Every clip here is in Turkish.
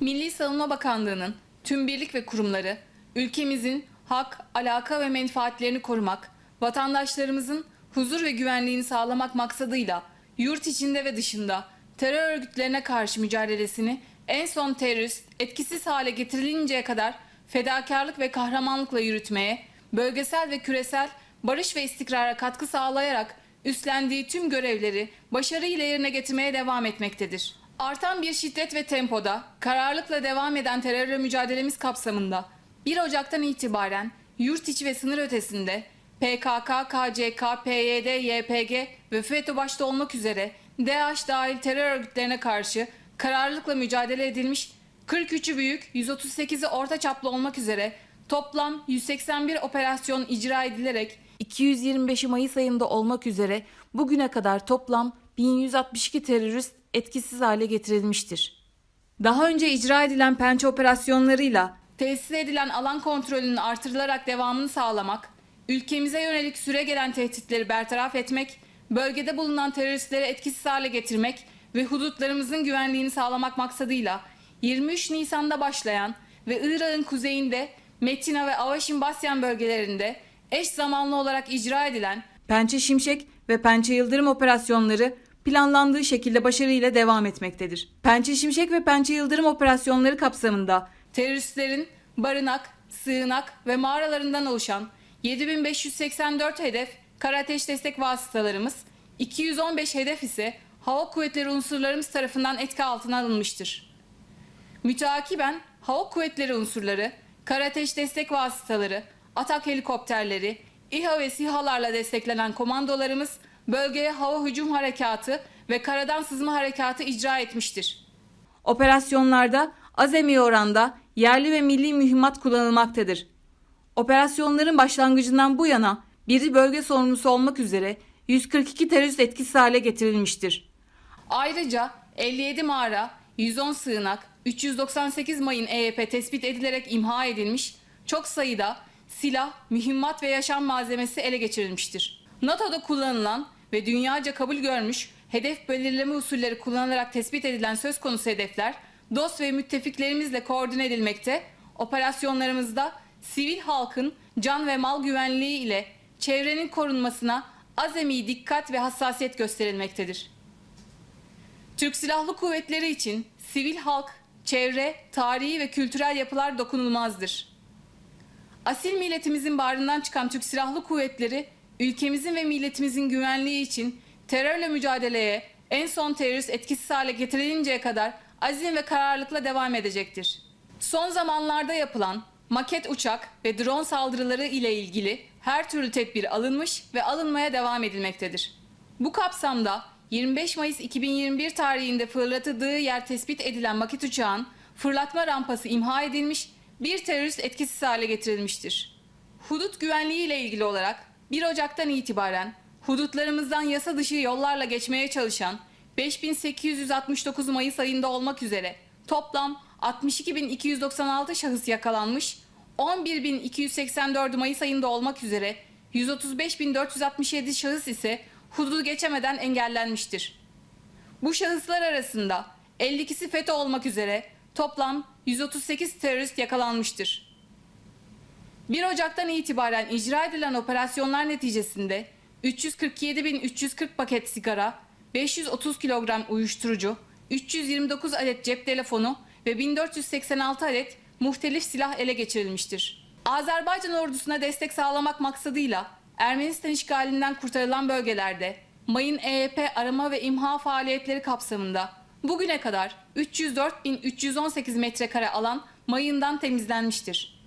Milli Savunma Bakanlığı'nın tüm birlik ve kurumları ülkemizin hak, alaka ve menfaatlerini korumak, vatandaşlarımızın huzur ve güvenliğini sağlamak maksadıyla yurt içinde ve dışında terör örgütlerine karşı mücadelesini en son terörist etkisiz hale getirilinceye kadar fedakarlık ve kahramanlıkla yürütmeye, bölgesel ve küresel barış ve istikrara katkı sağlayarak üstlendiği tüm görevleri başarıyla yerine getirmeye devam etmektedir. Artan bir şiddet ve tempoda kararlılıkla devam eden terörle mücadelemiz kapsamında 1 Ocak'tan itibaren yurt içi ve sınır ötesinde PKK, KCK, PYD, YPG ve FETÖ başta olmak üzere DAEŞ dahil terör örgütlerine karşı kararlılıkla mücadele edilmiş 43'ü büyük, 138'i orta çaplı olmak üzere toplam 181 operasyon icra edilerek 225'i Mayıs ayında olmak üzere bugüne kadar toplam 1162 terörist etkisiz hale getirilmiştir. Daha önce icra edilen pençe operasyonlarıyla tesis edilen alan kontrolünün artırılarak devamını sağlamak, ülkemize yönelik süre gelen tehditleri bertaraf etmek, bölgede bulunan teröristleri etkisiz hale getirmek ve hudutlarımızın güvenliğini sağlamak maksadıyla 23 Nisan'da başlayan ve Irak'ın kuzeyinde Metina ve Avaşin Basyan bölgelerinde eş zamanlı olarak icra edilen Pençe Şimşek ve Pençe Yıldırım operasyonları planlandığı şekilde başarıyla devam etmektedir. Pençe Şimşek ve Pençe Yıldırım operasyonları kapsamında teröristlerin barınak, sığınak ve mağaralarından oluşan 7584 hedef kara ateş destek vasıtalarımız, 215 hedef ise hava kuvvetleri unsurlarımız tarafından etki altına alınmıştır. Müteakiben hava kuvvetleri unsurları, kara ateş destek vasıtaları, atak helikopterleri, İHA ve SİHA'larla desteklenen komandolarımız bölgeye hava hücum harekatı ve karadan sızma harekatı icra etmiştir. Operasyonlarda azami oranda yerli ve milli mühimmat kullanılmaktadır. Operasyonların başlangıcından bu yana biri bölge sorumlusu olmak üzere 142 terörist etkisiz hale getirilmiştir. Ayrıca 57 mağara, 110 sığınak, 398 mayın EYP tespit edilerek imha edilmiş, çok sayıda silah, mühimmat ve yaşam malzemesi ele geçirilmiştir. NATO'da kullanılan ve dünyaca kabul görmüş hedef belirleme usulleri kullanılarak tespit edilen söz konusu hedefler dost ve müttefiklerimizle koordine edilmekte, operasyonlarımızda sivil halkın can ve mal güvenliği ile çevrenin korunmasına azami dikkat ve hassasiyet gösterilmektedir. Türk Silahlı Kuvvetleri için sivil halk, çevre, tarihi ve kültürel yapılar dokunulmazdır. Asil milletimizin bağrından çıkan Türk Silahlı Kuvvetleri, ülkemizin ve milletimizin güvenliği için terörle mücadeleye en son terörist etkisiz hale getirilinceye kadar azim ve kararlılıkla devam edecektir. Son zamanlarda yapılan maket uçak ve drone saldırıları ile ilgili her türlü tedbir alınmış ve alınmaya devam edilmektedir. Bu kapsamda 25 Mayıs 2021 tarihinde fırlatıldığı yer tespit edilen maket uçağın fırlatma rampası imha edilmiş, bir terörist etkisiz hale getirilmiştir. Hudut güvenliği ile ilgili olarak 1 Ocak'tan itibaren hudutlarımızdan yasa dışı yollarla geçmeye çalışan 5869 Mayıs ayında olmak üzere toplam 62.296 şahıs yakalanmış, 11.284 Mayıs ayında olmak üzere 135.467 şahıs ise hududu geçemeden engellenmiştir. Bu şahıslar arasında 52'si FETÖ olmak üzere toplam 138 terörist yakalanmıştır. 1 Ocak'tan itibaren icra edilen operasyonlar neticesinde 347.340 paket sigara, 530 kilogram uyuşturucu, 329 adet cep telefonu ve 1486 adet muhtelif silah ele geçirilmiştir. Azerbaycan ordusuna destek sağlamak maksadıyla Ermenistan işgalinden kurtarılan bölgelerde mayın EYP arama ve imha faaliyetleri kapsamında bugüne kadar 304.318 metrekare alan mayından temizlenmiştir.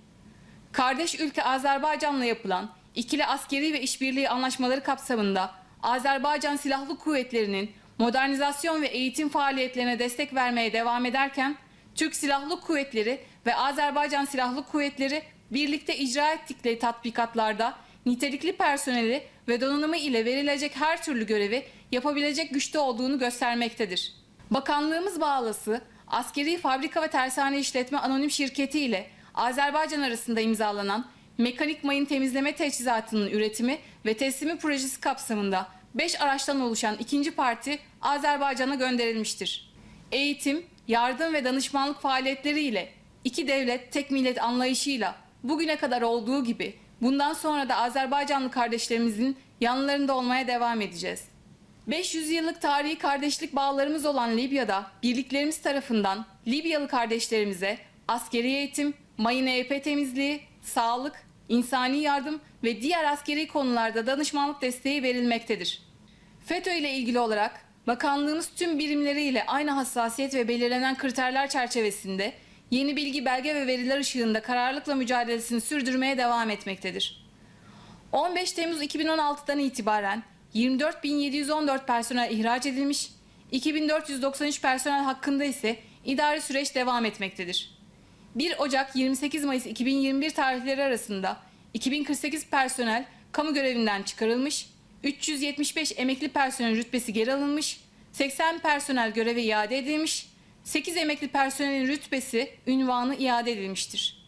Kardeş ülke Azerbaycan'la yapılan ikili askeri ve işbirliği anlaşmaları kapsamında Azerbaycan Silahlı Kuvvetleri'nin modernizasyon ve eğitim faaliyetlerine destek vermeye devam ederken Türk Silahlı Kuvvetleri ve Azerbaycan Silahlı Kuvvetleri birlikte icra ettikleri tatbikatlarda nitelikli personeli ve donanımı ile verilecek her türlü görevi yapabilecek güçte olduğunu göstermektedir. Bakanlığımız bağlısı Askeri Fabrika ve Tersane İşletme Anonim Şirketi ile Azerbaycan arasında imzalanan mekanik mayın temizleme teçhizatının üretimi ve teslimi projesi kapsamında 5 araçtan oluşan ikinci parti Azerbaycan'a gönderilmiştir. Eğitim, yardım ve danışmanlık faaliyetleriyle iki devlet tek millet anlayışıyla bugüne kadar olduğu gibi bundan sonra da Azerbaycanlı kardeşlerimizin yanlarında olmaya devam edeceğiz. 500 yıllık tarihi kardeşlik bağlarımız olan Libya'da birliklerimiz tarafından Libyalı kardeşlerimize askeri eğitim, mayın EP temizliği, sağlık, insani yardım ve diğer askeri konularda danışmanlık desteği verilmektedir. FETÖ ile ilgili olarak bakanlığımız tüm birimleriyle aynı hassasiyet ve belirlenen kriterler çerçevesinde yeni bilgi, belge ve veriler ışığında kararlılıkla mücadelesini sürdürmeye devam etmektedir. 15 Temmuz 2016'dan itibaren 24.714 personel ihraç edilmiş, 2493 personel hakkında ise idari süreç devam etmektedir. 1 Ocak 28 Mayıs 2021 tarihleri arasında 2048 personel kamu görevinden çıkarılmış, 375 emekli personel rütbesi geri alınmış, 80 personel göreve iade edilmiş, 8 emekli personelin rütbesi, ünvanı iade edilmiştir.